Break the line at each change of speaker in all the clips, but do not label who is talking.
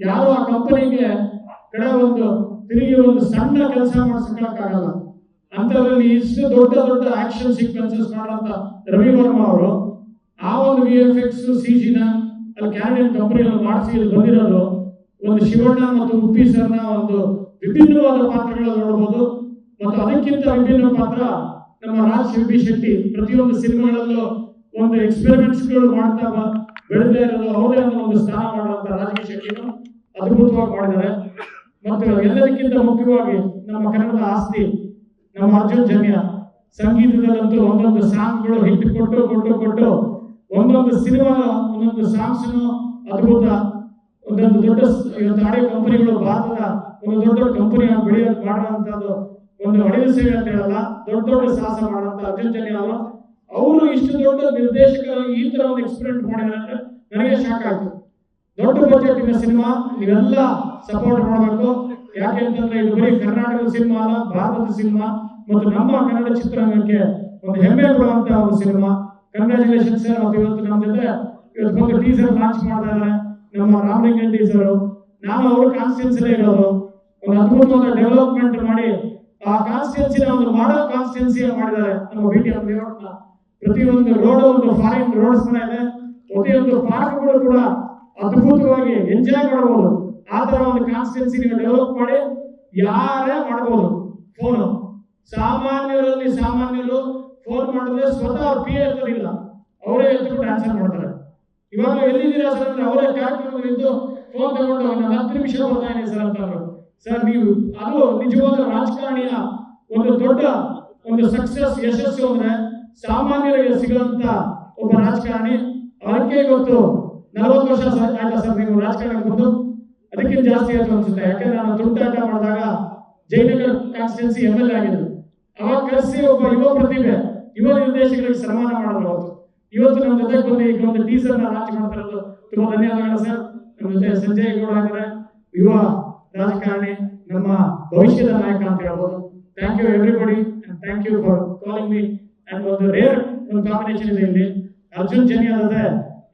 ಯಾವ ಕಂಪನಿಗೆ ಕಡೆ ಒಂದು ತಿರುಗಿ ಒಂದು ಸಣ್ಣ ಕೆಲಸ ಮಾಡಿಸ್ಕೊಳಕ್ಕಾಗಲ್ಲ ಅಂತದ್ರಲ್ಲಿ ಇಷ್ಟು ದೊಡ್ಡ ದೊಡ್ಡ ಆಕ್ಷನ್ ಸೀಕ್ವೆನ್ಸಸ್ ಮಾಡುವಂತ ರವಿ ವರ್ಮ ಅವರು, ಆ ಒಂದು ವಿ ಎಫ್ ಎಕ್ಸ್ ಸಿ ಜಿನ ಅಲ್ಲಿ ಕ್ಯಾನಿಯನ್ ಕಂಪನಿಯಲ್ಲಿ ಮಾಡಿಸಿ ಇಲ್ಲಿ ಬಂದಿರೋದು, ಒಂದು ಶಿವಣ್ಣ ಮತ್ತು ಉಪ್ಪಿ ಸರ್ನ ಒಂದು ವಿಭಿನ್ನವಾದ ಪಾತ್ರಗಳಲ್ಲಿ ನೋಡಬಹುದು ಮತ್ತು ಅದಕ್ಕಿಂತ ವಿಭಿನ್ನ ಪಾತ್ರ ನಮ್ಮ ರಾಜ್ ಶಿಲ್ಪಿ ಶೆಟ್ಟಿ ಪ್ರತಿಯೊಂದು ಸಿನಿಮಾಗಳಲ್ಲೂ ಒಂದು ಎಕ್ಸ್ಪೆರಿಮೆಂಟ್ಸ್ಗಳು ಮಾಡ್ತಾ ಬೆಳೆದೇ ಇರೋದು ಅವರೇ ಅನ್ನೋ ಒಂದು ಸ್ಥಾನ ಮಾಡುವಂತ ರಾಜಕೀಯ ಶಕ್ತಿಯನ್ನು ಅದ್ಭುತವಾಗಿ ಮಾಡಿದ್ದಾರೆ. ಮತ್ತು ಎಲ್ಲದಕ್ಕಿಂತ ಮುಖ್ಯವಾಗಿ ನಮ್ಮ ಕನ್ನಡದ ಆಸ್ತಿ, ನಮ್ಮ ಅರ್ಜುನ್ ಜನ್ಯ ಸಂಗೀತದಲ್ಲಂತೂ ಒಂದೊಂದು ಸಾಂಗ್ಗಳು ಹಿಟ್ ಕೊಟ್ಟು ಕೊಟ್ಟು ಕೊಟ್ಟು ಒಂದೊಂದು ಸಿನಿಮಾ ಒಂದೊಂದು ಸಾಂಗ್ಸ್ನು ಅದ್ಭುತ, ಒಂದೊಂದು ದೊಡ್ಡ ಹಳೆ ಕಂಪನಿಗಳು ಭಾರತದ ಒಂದು ದೊಡ್ಡ ದೊಡ್ಡ ಕಂಪನಿ ಬೆಳೆಯೋದು ಮಾಡುವಂತದ್ದು ಒಂದು ಹಳೆಯ ಸೇವೆ ಅಂತ ಹೇಳಲ್ಲ, ದೊಡ್ಡ ದೊಡ್ಡ ಸಾಹಸ ಮಾಡುವಂತ ಅರ್ಜುನ್ ಜನ್ಯ ಅವರು. ಅವರು ಇಷ್ಟು ದೊಡ್ಡ ನಿರ್ದೇಶಕರು ಈ ತರ ಒಂದು ಎಕ್ಸ್ಪೆರಿಮೆಂಟ್ ಮಾಡಿದ್ರೆ ನನಗೆ ಶಾಕ್ ಆಯ್ತು. ದೊಡ್ಡ ಬಜೆಟ್ ಇನ ಸಿನಿಮಾ ನೀವೆಲ್ಲ ಸಪೋರ್ಟ್ ಮಾಡಬೇಕು. ಯಾಕೆ ಅಂತಂದ್ರೆ ಇದು ಬರೀ ಕರ್ನಾಟಕದ ಸಿನಿಮಾ ಅಲ್ಲ, ಭಾರತದ ಸಿನಿಮಾ ಮತ್ತು ನಮ್ಮ ಕನ್ನಡ ಚಿತ್ರರಂಗಕ್ಕೆ ಒಂದು ಹೆಮ್ಮೆ ಕೊಡುವಂತಹ ಒಂದು ಸಿನಿಮಾ ಕಂಗ್ರಾಚುಲೇಷನ್ ಸರ್ ಮತ್ತು ಇವತ್ತು ನಮ್ಮ ಜೊತೆ ಇವತ್ತು ಟೀಸರ್ ಲಾಂಚ್ ಮಾಡ್ತಾ ನಮ್ಮ ರಾಮಲಿಂಗನ್ ಟೀಸರ್ ನಾನು ಅವ್ರ ಕಾನ್ಸ್ಟಿಟ್ಯೂನ್ಸಿಲೇ ಇರೋದು. ಒಂದು ಅದ್ಭುತವಾದ ಡೆವಲಪ್ಮೆಂಟ್ ಮಾಡಿ ಆ ಕಾನ್ಸ್ಟಿಟ್ಯೂನ್ಸಿನ ಒಂದು ಮಾಡೋ ಕಾನ್ಸ್ಟಿಟ್ಯೂನ್ಸಿ ಮಾಡಿದ್ದಾರೆ ನಮ್ಮ ಭೇಟಿ ಲೇಔಟ್ನ ಪ್ರತಿಯೊಂದು ರೋಡ್ ಒಂದು ಫಾರಿನ್ ರೋಡ್ಸ್ ಇದೆ ಪ್ರತಿಯೊಂದು ಪಾರ್ಕ್ಗಳು ಕೂಡ ಅದ್ಭುತವಾಗಿ ಎಂಜಾಯ್ ಮಾಡಬಹುದು. ಆ ತರ ಒಂದು ಕಾನ್ಸ್ಟಿಟ್ಯೂನ್ಸಿ ನೀವು ಡೆವಲಪ್ ಮಾಡಿ, ಯಾರೇ ಮಾಡಬಹುದು ಫೋನ್ ಸಾಮಾನ್ಯರಲ್ಲಿ ಸಾಮಾನ್ಯರು ಫೋನ್ ಮಾಡಿದ್ರೆ ಸ್ವತಃ ಅವ್ರ ಪಿ ಎತ್ತೋದಿಲ್ಲ ಅವರೇ ಎತ್ಕೊಂಡು ಆನ್ಸರ್ ಮಾಡ್ತಾರೆ. ಇವಾಗ ಎಲ್ಲಿದ್ದೀರಾ ಸರ್ ಅಂದ್ರೆ ಅವರೇ ಕಾರ್ಯಕ್ರಮದಲ್ಲಿದ್ದು ಫೋನ್ ತಗೊಂಡು ಒಂದು ಹತ್ತು ನಿಮಿಷ ಬರ್ತಾ ಸರ್ ಅಂತ ಸರ್, ನೀವು ಅದು ನಿಜವಾದ ರಾಜಕಾರಣಿಯ ಒಂದು ದೊಡ್ಡ ಒಂದು ಸಕ್ಸಸ್ ಯಶಸ್ಸು ಅಂದ್ರೆ ಸಾಮಾನ್ಯರಿಗೆ ಸಿಗುವಂತ ಒಬ್ಬ ರಾಜಕಾರಣಿ ಅದಕ್ಕೆ ಇವತ್ತು ನಲವತ್ತು ವರ್ಷ ಆಯ್ತಾ ಸರ್ ನೀವು ರಾಜಕಾರಣ ಬಂದು? ಅದಕ್ಕಿಂತ ಜಾಸ್ತಿ ಆಯ್ತು ಅನ್ಸುತ್ತೆ. ಯಾಕಂದ್ರೆ ನಾನು ತುಂಟಾಟ ಮಾಡಿದಾಗ Jayanagar constituency M L A ಆಗಿದ್ರು ಅವಾಗ ಕರೆಸಿ ಒಬ್ಬ ಯುವ ಪ್ರತಿಭೆ, ಯುವ ನಿರ್ದೇಶಕರಿಗೆ ಸನ್ಮಾನ ಮಾಡಿದ್ರು ಅವತ್ತು. ಇವತ್ತು ನಮ್ಮ ಜೊತೆ ಬಂದು ಈಗ ಒಂದು ಟೀಸರ್ನ ಲಾಂಚ್ ಮಾಡ್ತಾ ಇರೋದು ತುಂಬಾ ಧನ್ಯವಾದಗಳು ಸರ್. ನಮ್ಮ ಜೊತೆ ಸಂಜಯ್ ಗೌಡ ಆಗಿದ್ರೆ ಯುವ ರಾಜಕಾರಣಿ, ನಮ್ಮ ಭವಿಷ್ಯದ ನಾಯಕ ಅಂತ ಹೇಳ್ಬೋದು. Thank you everybody thank you for calling me and ಒಂದು ರೇರ್ ಒಂದು ಕಾಂಬಿನೇಷನ್ ಇದೆ ಇಲ್ಲಿ. ಅರ್ಜುನ್ ಜನಿ ಅದೇ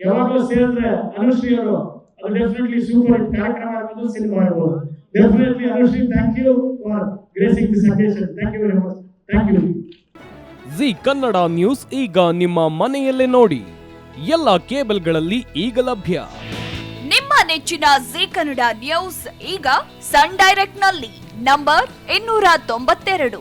ಯಾವಾಗಲೂ ಸೇರಿದ್ರೆ ಅನುಶ್ರೀ ಅವರು ಅದು ಡೆಫಿನೆಟ್ಲಿ ಸೂಪರ್ ಹಿಟ್ ಕಾರ್ಯಕ್ರಮ ಆಗ್ಬೋದು ಸಿನಿಮಾ ಇರ್ಬೋದು definitely Anushree thank you for gracing this occasion thank you very much thank you
Zee Kannada news ಈಗ ನಿಮ್ಮ ಮನೆಯಲ್ಲೇ ನೋಡಿ. ಎಲ್ಲ ಕೇಬಲ್ಗಳಲ್ಲಿ ಈಗ ಲಭ್ಯ.
ನಿಮ್ಮ ನೆಚ್ಚಿನ ಜಿ ಕನ್ನಡ ನ್ಯೂಸ್ ಈಗ ಸನ್ ಡೈರೆಕ್ಟ್ನಲ್ಲಿ ನಂಬರ್ ಇನ್ನೂರ ತೊಂಬತ್ತೆರಡು.